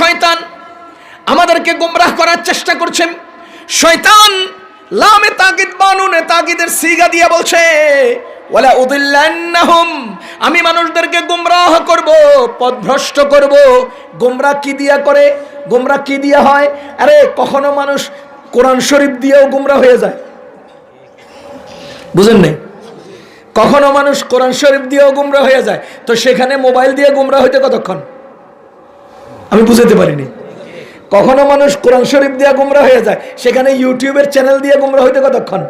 শয়তান আমাদেরকে গোমরাহ করার চেষ্টা করছেন। শয়তান লামে তাকিদ বানুনে তাকিদের সিগা দিয়ে বলছে, ওয়ালা উদিল্লান্নাহুম, আমি মানুষদেরকে গুমরাহ করব পথভ্রষ্ট করব। গোমরা কি দিয়া করে? গোমরা কি দিয়া হয়? আরে, কখনো মানুষ কোরআন শরীফ দিয়েও গুমরা হয়ে যায়। বুঝেন নাই? কখনো মানুষ কোরআন শরীফ দিয়েও গুমরা হয়ে যায়। তো সেখানে মোবাইল দিয়ে গুমরা হইতে কতক্ষণ? আমি বুঝাতে পারিনি। কখনো মানুষ কোরআন শরীফ দিয়ে গুমরা হয়ে যায়, সেখানে ইউটিউবের চ্যানেল দিয়ে গুমরা হইতে কতক্ষণ?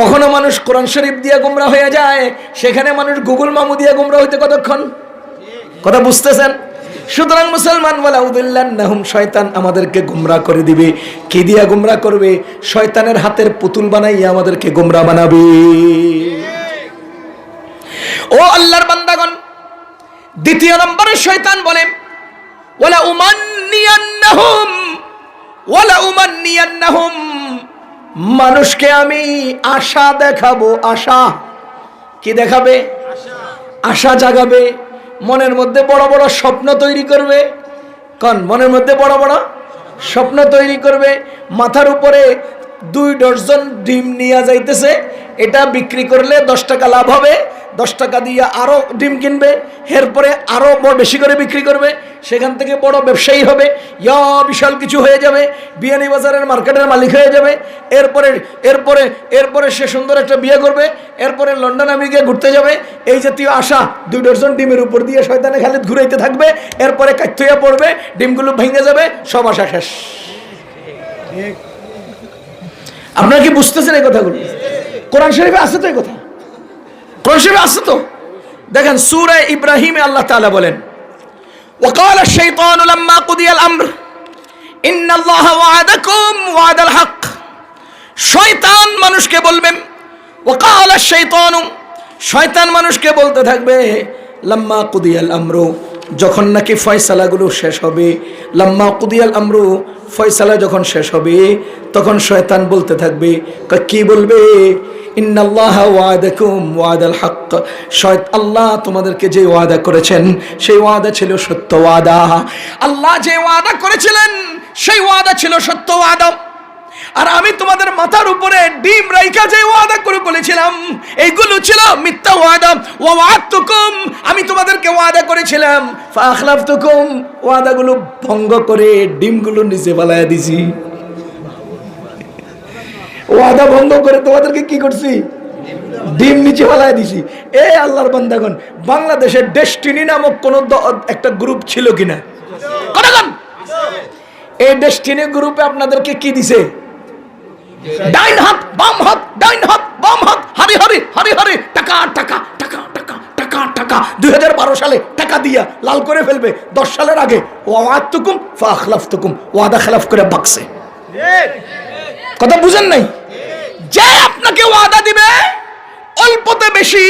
কখনো মানুষ কোরআন শরীফ দিয়ে গুমরা হয়ে যায়, সেখানে মানুষ গুগল মামু দিয়ে গুমরা হইতে কতক্ষণ? কথা বুঝতেছেন? সুতরাং মুসলমান উদুল্লান্নাহুম শয়তান আমাদেরকে গুমরা করে দিবে। কি দিয়া গুমরা করবে? শয়তানের হাতের পুতুল বানাইয়া আমাদেরকে গুমরা বানাবে। ও আল্লাহর বান্দাগণ, দ্বিতীয় নম্বরে শয়তান বলে মানুষকে আমি আশা দেখাবো, আশা। কি দেখাবে? আশা জাগাবে। মনের মধ্যে বড় বড় স্বপ্ন তৈরি করবে। কন, মনের মধ্যে বড় বড় স্বপ্ন তৈরি করবে। মাথার উপরে দুই ডজন ডিম নিয়ে যাইতেছে। এটা বিক্রি করলে দশ টাকা লাভ হবে। দশ টাকা দিয়ে আরও ডিম কিনবে। এরপরে আরও বড় বেশি করে বিক্রি করবে। সেখান থেকে বড় ব্যবসায়ী হবে। ইয়া, বিশাল কিছু হয়ে যাবে। বিয়ানি বাজারের মার্কেটের মালিক হয়ে যাবে। এরপরে এরপরে এরপরে সে সুন্দর একটা বিয়ে করবে। এরপরে লন্ডন আমেরিকা ঘুরতে যাবে। এই জাতীয় আশা দুই ডজন ডিমের উপর দিয়ে শয়তানে খালিদ ঘুরাইতে থাকবে। এরপরে কাঠইয়া পড়বে। ডিমগুলো ভেঙে যাবে। সব আশা শেষ। আপনারা কি বুঝতেছেন এই কথাগুলো কোরআন শরীফে আছে তো এই কথা কোরআন শরীফে আছে তো দেখেন সূরা ইব্রাহিমে আল্লাহ তাআলা বলেন وقال الشيطان لما قضي الامر ان الله وعدكم وعد الحق শয়তান মানুষকে বলবেন وقال الشيطان শয়তান মানুষকে বলতে থাকবে লাম্মা কুদিয়াল আমরু যখন নাকি ফয়সালাগুলো শেষ হবে লাম্মা কুদিয়াল আমরু ফয়সালা যখন শেষ হবে, তখন শয়তান বলতে থাকবে, ক- বলবে? ইন্নাল্লাহ ওয়াদাকুম ওয়াদাল হক। শয়ত, আল্লাহ তোমাদেরকে যে ওয়াদা করেছেন, সেই ওয়াদা ছিল সত্য ওয়াদা। আল্লাহ যে ওয়াদা করেছিলেন, সেই ওয়াদা ছিল সত্য ওয়াদা। আর আমি তোমাদের মাথার উপরে ডিম রাইকা যে ওয়াদা করে বলেছিলাম, এইগুলো ছিল মিথ্যা ওয়াদা। ওয়াদাতুকুম আমি তোমাদেরকে ওয়াদা করেছিলাম। ফাখলাফতুকুম, ওয়াদাগুলো ভঙ্গ করে ডিমগুলো নিচে ফালাইয়া দিছি। ওয়াদা ভঙ্গ করে তোমাদেরকে কি করছি? ডিম নিচে ফালাইয়া দিছি। এ আল্লাহর বান্দাগণ, বাংলাদেশের ডেস্টিনি নামক কোন একটা গ্রুপ ছিল কিনা। এই ডেস্টিনি গ্রুপে আপনাদেরকে কি দিছে? ডাইন হাত, বাম হাত, ডাইন হাত, বাম হাত, হারি হারি হারি হারি, টাকা টাকা টাকা টাকা টাকা টাকা। দুই সালে টাকা দিয়া লাল করে ফেলবে। দশ সালের আগে ওয়াদ তুকুম ফাখলাফ তুকুম ওয়াদা খেলাফ করে বাকসে কথা বুঝেন নাই? যে আপনাকে ওয়াদা দিবে, অল্পতে বেশি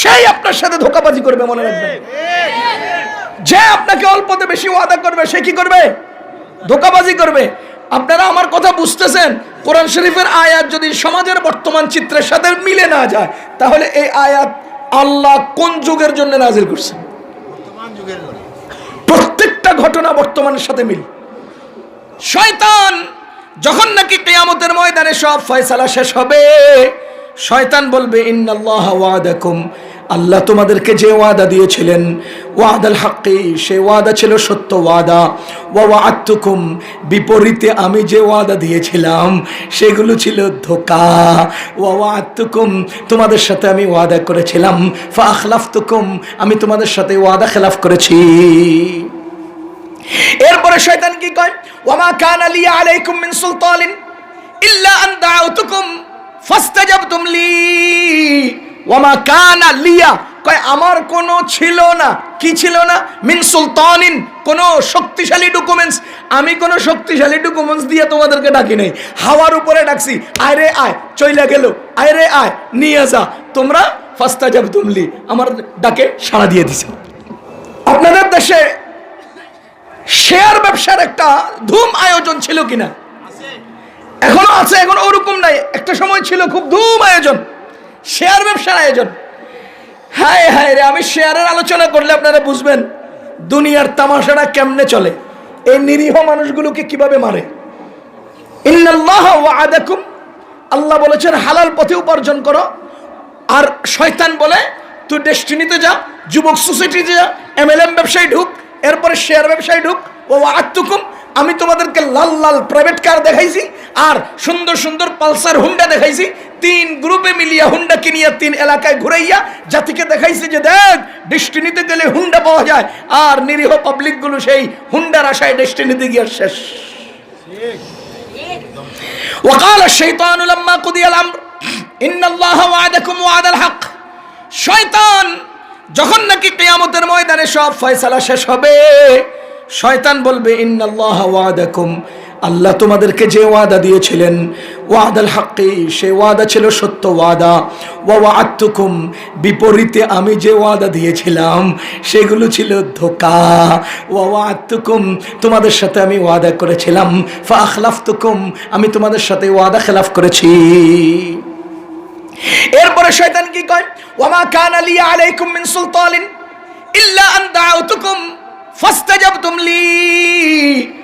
সেই আপনার সাথে ধোকাবাজি করবে, মনে রাখবেন। যে আপনাকে অল্পতে বেশি ওয়াদা করবে, সে কি করবে? ধোকাবাজি করবে। আপনারা আমার কথা বুঝতেছেন? কোরআন শরীফের আয়াত যদি সমাজের বর্তমান চিত্রের সাথে মিলে না যায় তাহলে এই আয়াত আল্লাহ কোন যুগের জন্য নাজিল করছেন প্রত্যেকটা ঘটনা বর্তমানের সাথে মিল। শয়তান যখন নাকি কেয়ামতের ময়দানে সব ফয়সালা শেষ হবে শয়তান বলবে ইন্নাল্লাহ ওয়াদাকুম। আল্লাহ তোমাদেরকে যে ওয়াদা দিয়েছিলেন, ওয়াদাল হাক্কি, সে ওয়াদা ছিল সত্য ওয়াদা। ওয়া ওয়াআতুকুম বিপরীতে আমি যে ওয়াদা দিয়েছিলাম, সেগুলো ছিল ধোকা। ওয়া ওয়াআতুকুম তোমাদের সাথে আমি ওয়াদা করেছিলাম। ফা আখলাফতুকুম, আমি তোমাদের সাথে ওয়াদা খেলাফ করেছি। এরপরে শয়তান কি কয়? ওয়ামা কান লি আলাইকুম মিন সুলতানিন ইল্লা আন দাউতুকুম ফাস্তাজাবতুম লি। ওয়ামা কানা লিয়া। কয়, আমার কোনো ছিল না। কি ছিল না? মিন সুলতানিন, কোনো শক্তিশালী ডকুমেন্টস আমি কোনো শক্তিশালী ডকুমেন্টস দিয়ে তোমাদেরকে ডাকি নাই। হাওয়ার উপরে ডাকছি আয় রে আয়, চইলা গেল। আয় রে আয়, নিয়ে যা। তোমরা ফাস্তাজাবতুম লি আমার ডাকে সাড়া দিয়ে দিছে। আপনাদের দেশে শেয়ার ব্যবসার একটা ধুম আয়োজন ছিল কিনা? এখনও আছে, এখন ওরকম নাই। একটা সময় ছিল খুব ধুম আয়োজন। শেয়ার ব্যবসার আয়োজন। হায় হায় রে, আমি শেয়ারের আলোচনা করলে আপনারা বুঝবেন দুনিয়ার তামাশাটা কেমনে চলে। এই নিরীহ মানুষগুলোকে কীভাবে মারে? ইন্নাল্লাহ ওয়াদাকুম। আল্লাহ বলেছেন, হালাল পথে উপার্জন করো। আর শয়তান বলে, তুই ডেস্টিনিতে যা, যুবক সোসাইটিতে যা, এমএলএম ব্যবসায় ঢুক, এরপরে শেয়ার ব্যবসায় ঢুক। ও আত্মকুম আমি তোমাদেরকে লাল লাল প্রাইভেট কার দেখাইছি আর সুন্দর সুন্দর পালসার হুন্ডা দেখাইছি তিন গ্রুপে মিলিয়া হুন্ডা কিনিয়া তিন এলাকায় ঘুরাইয়া জাতিকে দেখাইছি যে দেখ ডেস্টিনিতে গেলে হুন্ডা পাওয়া যায় আর নিরীহ পাবলিকগুলো সেই হুন্ডার আশায় ডেস্টিনিতে গিয়ে শেষ وقال الشيطان لما قضي الامر ان الله وعدكم وعد الحق শয়তান যখন নাকি কিয়ামতের ময়দানে সব ফয়সালা শেষ হবে শয়তান বলবে ইন্নাল্লাহ ওয়াদাকুম আল্লাহ তোমাদেরকে যে ওয়াদা দিয়েছিলেন, ওয়াদাল হাক্কি, সে ওয়াদা ছিল সত্য ওয়াদা। ওয়া ওয়াআতুকুম, বিপরীতে আমি যে ওয়াদা দিয়েছিলাম, সেগুলো ছিল ধোকা। ওয়া ওয়াআতুকুম, তোমাদের সাথে আমি ওয়াদা করেছিলাম। ফা আখলাফতুকুম, আমি তোমাদের সাথে ওয়াদা খেলাফ করেছি। এরপরে শয়তান কি কয়? ওয়ামা কান আলিয়া আলাইকুম মিন সুলতানিন ইল্লা আন দাউতুকুম ফাস্তাজাবতুম লি।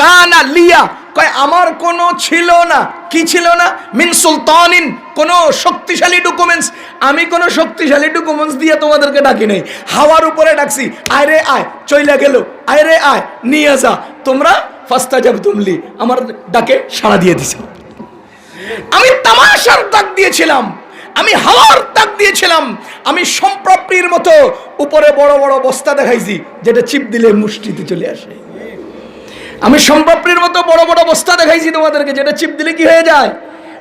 কান আলিয়া কয়, আমার কোনো ছিল না। কি ছিল না? মিন সুলতানিন, কোনো শক্তিশালী ডকুমেন্টস আমি কোনো শক্তিশালী ডকুমেন্টস দিয়ে তোমাদেরকে ডাকি নাই। হাওয়ার উপরে ডাকছি আয় রে আয়, চইলা গেল। আয় রে আয়, নিয়ে যা। তোমরা ফাস্তাজাবতুম লি আমার ডাকে সাড়া দিয়ে দিছো। আমি তামাশার ডাক দিয়েছিলাম। আমি হাওয়ার ডাক দিয়েছিলাম। আমি সম্প্রাপ্তির মতো উপরে বড় বড় বস্তা দেখাইছি, যেটা চিপ দিলে মুষ্টিতে চলে আসে। আমি সম্ভবের মতো বড় বড় বস্তা দেখাইছি তোমাদেরকে, যেটা চিপ দিলে কি হয়ে যায়?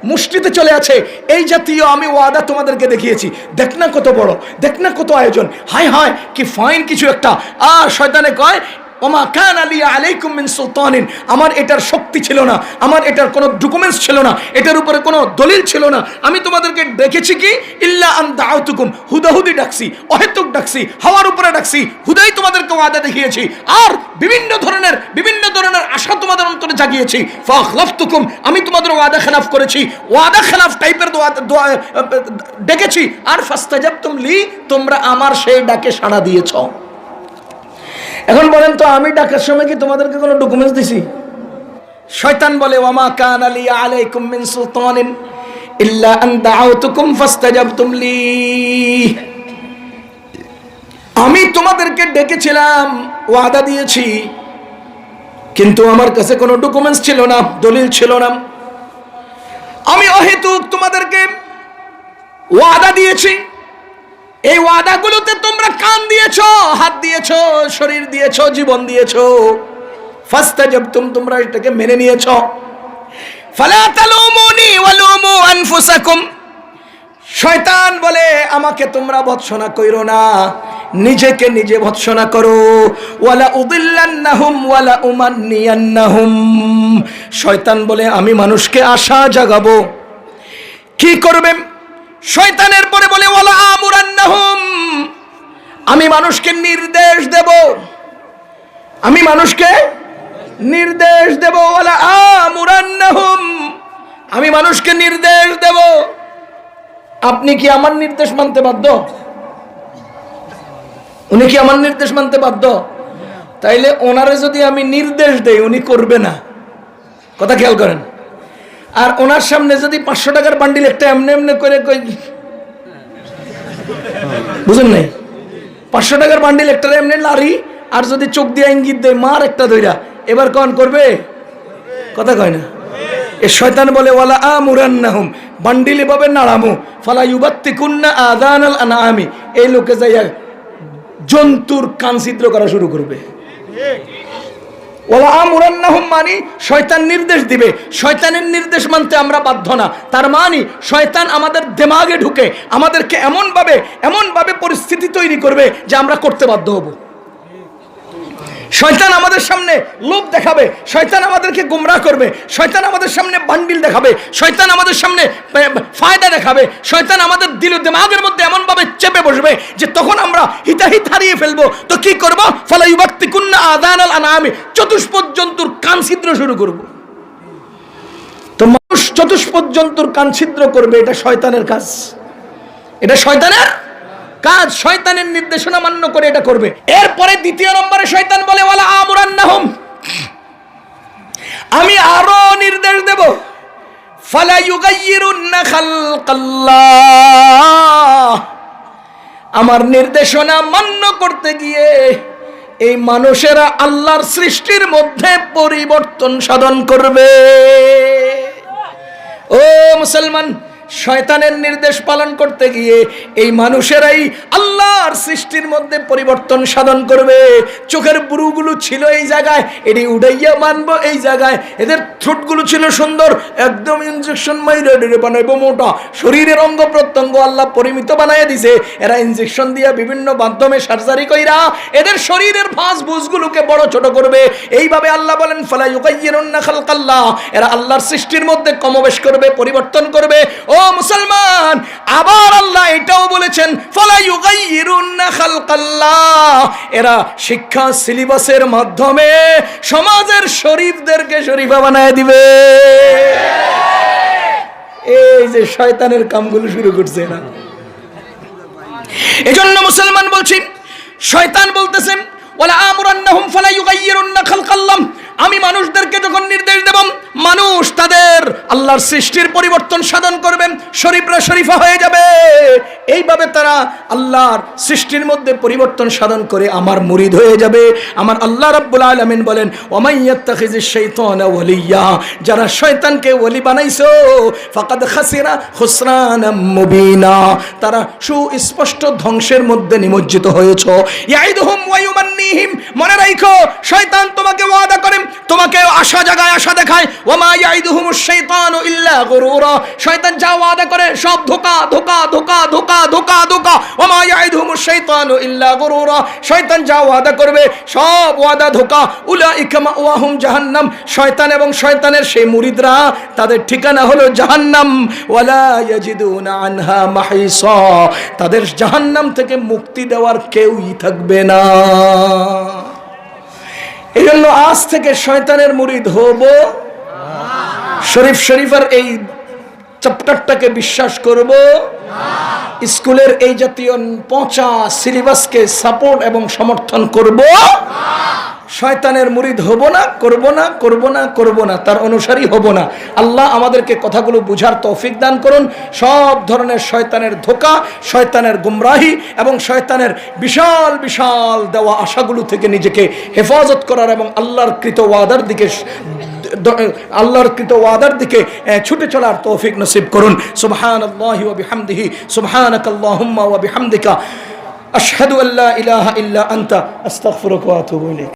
মুষ্টিতে চলে আছে, এই জাতীয় আমি ওয়াদা তোমাদেরকে দেখিয়েছি। দেখ না কত বড়, দেখ না কত আয়োজন। হায় হায়, কি ফাইন কিছু একটা। আর শয়তানে কয় ওমা কান আলাইকুম মিন সুলতানিন। আমার এটার শক্তি ছিল না, আমার এটার কোনো ডকুমেন্টস ছিল না, এটার উপরে কোনো দলিল ছিল না। আমি তোমাদেরকে দেখেছি কি? ইল্লা আন দাউতুকুম হুদাহুদি ডাকছি, অহেতুক ডাকছি, হাওয়ার উপরে ডাকছি, হুদাই তোমাদেরকে ওয়াদা দেখিয়েছি। আর বিভিন্ন ধরনের বিভিন্ন ধরনের আশা তোমাদের অন্তরে জাগিয়েছি। ফাখলাফতুকুম, আমি তোমাদের ওয়াদা খেলাফ করেছি। ওয়াদা খেলাফ টাইপের ডেকেছি। আর ফাস্তাজাবতুম লি, তোমরা আমার সেই ডাকে সাড়া দিয়েছ। এখন বলেন তো, আমি ডাকার সময় কি তোমাদেরকে কোনো ডকুমেন্টস দিছি? শয়তান বলে ওয়ামা কান আলী আলাইকুম মিন সুলতানিন ইল্লা আন দাউতুকুম ফাস্তাজাবতুম লি। আমি তোমাদেরকে ডেকেছিলাম, ওয়াদা দিয়েছি, কিন্তু আমার কাছে কোনো ডকুমেন্টস ছিল না, দলিল ছিল না। আমি অহেতুক তোমাদেরকে ওয়াদা দিয়েছি এই ওয়াদাগুলোতে তোমরা কান দিয়েছ, হাত দিয়েছ, শরীর দিয়েছ, জীবন দিয়েছ। ফাস্তা জব তুম তোমরা এটাকে মেনে নিয়েছো। ফালা তালুমুনি ওয়ালুমু আনফুসাকুম। শয়তান বলে, আমাকে তোমরা ভৎসনা কইরো না। নিজেকে নিজে ভৎসনা করো। ওয়ালা উদিল্লান্নাহুম, ওয়ালা উমান্নিয়ান্নাহুম। শয়তান বলে, আমি মানুষকে আশা জাগাবো। কি করবে? শয়তানের পরে বলে আমি মানুষকে নির্দেশ দেব। আমি মানুষকে নির্দেশ দেব। ওয়ালা আমুরান্নাহুম। আমি মানুষকে নির্দেশ দেব। আপনি কি আমার নির্দেশ মানতে বাধ্য? উনি কি আমার নির্দেশ মানতে বাধ্য? তাইলে ওনারে যদি আমি নির্দেশ দেই, উনি করবে না। কথা খেয়াল করেন। আর ওনার সামনে যদি পাঁচশো টাকার বান্ডিল একটা এমনি এমনি করে বুঝেন নাই? পাঁচশো টাকার বান্ডিল একটা এমনি লারি, আর যদি চোখ দিয়ে ইঙ্গিত দেয়, মার একটা ধইরা এবার কন করবে? কথা কয় না। এ শয়তান বলে, ওয়ালা আমুরান্নাহুম। বান্ডিল এভাবে নাড়ামু। ফালা ইউবাত্তি কুন্না আদান আল আনামি এই লোকে যাইয়া জন্তুর কান ছিদ্র করা শুরু করবে। ওলা আমরান্নাহম মানি, শয়তান নির্দেশ দিবে। শয়তানের নির্দেশ মানতে আমরা বাধ্য না। তার মানি, শয়তান আমাদের দেমাগে ঢুকে, আমাদেরকে এমনভাবে এমনভাবে পরিস্থিতি তৈরি করবে যে আমরা করতে বাধ্য হব। শয়তান আমাদের সামনে লোভ দেখাবে, শয়তান আমাদেরকে গুমরাহ করবে, শয়তান আমাদের সামনে বান্ডিল দেখাবে, শয়তান আমাদের সামনে ফায়দা দেখাবে, শয়তান আমাদের দিল দিমাগের মধ্যে এমনভাবে চেপে বসবে যে তখন আমরা হিতাহিত হারিয়ে ফেলব। তো কি করব? ফলে ইবাক্তি কুন্না আদান আল আনামি চতুষ্পদ জন্তুর কান ছিদ্র শুরু করব। তো মানুষ চতুষ্পদ জন্তুর কান ছিদ্র করবে, এটা শয়তানের কাজ। এটা শয়তানের কাজ শয়তানের নির্দেশনা মান্য করে এটা করবে। এরপরে দ্বিতীয় নম্বরে শয়তান বলে, ওয়ালা আমরান্নাহম। আমি আরও নির্দেশ দেব। ফালা ইউগাইয়িরুন্না খালকাল্লাহ। আমার নির্দেশনা মান্য করতে গিয়ে এই মানুষেরা আল্লাহর সৃষ্টির মধ্যে পরিবর্তন সাধন করবে। ও মুসলমান শয়তানের নির্দেশ পালন করতে গিয়ে এই মানুষেরাই আল্লাহর সৃষ্টির মধ্যে পরিবর্তন সাধন করবে। চোখের বুরুগুলো ছিল এই জায়গায়, এটি উড়াইয়া মানবো এই জায়গায়। এদের ঠোঁটগুলো ছিল সুন্দর, একদম ইনজেকশন মাইরে বানাইবো মোটা। শরীরের অঙ্গ প্রত্যঙ্গ আল্লাহ পরিমিত বানাইয়া দিছে। এরা ইনজেকশন দিয়া বিভিন্ন মাধ্যমে সার্জারি কইরা এদের শরীরের ফাঁস বুঝগুলোকে বড় ছোট করবে। এইভাবে আল্লাহ বলেন, ফালা ইউকাইয়িরুন্না খালকাল্লাহ। এরা আল্লাহর সৃষ্টির মধ্যে কমবেশ করবে, পরিবর্তন করবে। ও মুসলমান, আবার আল্লাহ এটাও বলেছেন এরা শিক্ষা সিলেবাসের মাধ্যমে সমাজের শরীফদেরকে শরীফা বানায় দিবে। এই যে শয়তানের কামগুলো শুরু করছে এরা। এজন্য মুসলমান বলছি, শয়তান বলতেছেন, ওয়ালা আমরান্নাহুম ফালা ইউগাইয়িরুন্না খালকাল্লাহ। আমি মানুষদেরকে যখন নির্দেশ দেব, মানুষ তাদের আল্লাহর সৃষ্টির পরিবর্তন সাধন করবেন শরীফরা শরীফা হয়ে যাবে। এইভাবে তারা আল্লাহর সৃষ্টির মধ্যে পরিবর্তন সাধন করে আমার মুরিদ হয়ে যাবে। আমার আল্লাহ রাব্বুল আলামিন বলেন ওয়ালিয়া যারা শয়তানকে ওলি বানাইছো, ফাকাদ খাসিরা খুসরানাম মুবিনা। তারা সুস্পষ্ট ধ্বংসের মধ্যে নিমজ্জিত হয়েছ। ইয়াইদুহুম ওয়া ইউমান্নিহিম মনে রাখো শয়তান তোমাকে ওয়াদা করে, তোমাকে আশা জাগায়, আশা দেখায়। ওমা ইয়াইদুহুমুশ শাইতানু ইল্লা গুরুরা। শয়তান যা ওয়াদা করে, সব ধোকা ধোকা ধোকা ধোকা ধোকা ধোকা। ওমা ইয়াইদুহুমুশ শাইতানু ইল্লা গুরুরা। শয়তান যা ওয়াদা করবে, সব ওয়াদা ধোকা। উলাইকা মাওয়াহুম জাহান্নাম। শয়তান এবং শয়তানের সেই মুরিদরা, তাদের ঠিকানা হলো জাহান্নাম। ওয়ালা ইয়াজিদুনা আনহা মাহিসা। তাদের জাহান্নাম থেকে মুক্তি দেওয়ার কেউই থাকবে না। এই জন্য আজ থেকে শয়তানের মুড়ি হব। শরীফ শরীফের এই চ্যাপ্টারটাকে বিশ্বাস করব। স্কুলের এই জাতীয় পচা সিলেবাসকে সাপোর্ট এবং সমর্থন করব। শয়তানের মুরিদ হব না, করব না করব না করব না, তার অনুসারী হব না। আল্লাহ আমাদেরকে কথাগুলো বুঝার তৌফিক দান করুন। সব ধরনের শয়তানের ধোকা, শয়তানের গুমরাহি এবং শয়তানের বিশাল বিশাল দেওয়া আশাগুলো থেকে নিজেকে হেফাজত করার এবং আল্লাহর কৃত ওয়াদার দিকে আল্লাহর কৃত ওয়াদার দিকে ছুটে চলার তৌফিক নসিব করুন। সুবহান আল্লাহি ওয়া বিহামদিহি সুবহানাক আল্লাহুম্মা ওয়া বিহামদিকা। আশহাদু আল্লা ইলাহা ইল্লা আনতা, আস্তাগফিরুকা ওয়া আতুবু ইলাইক।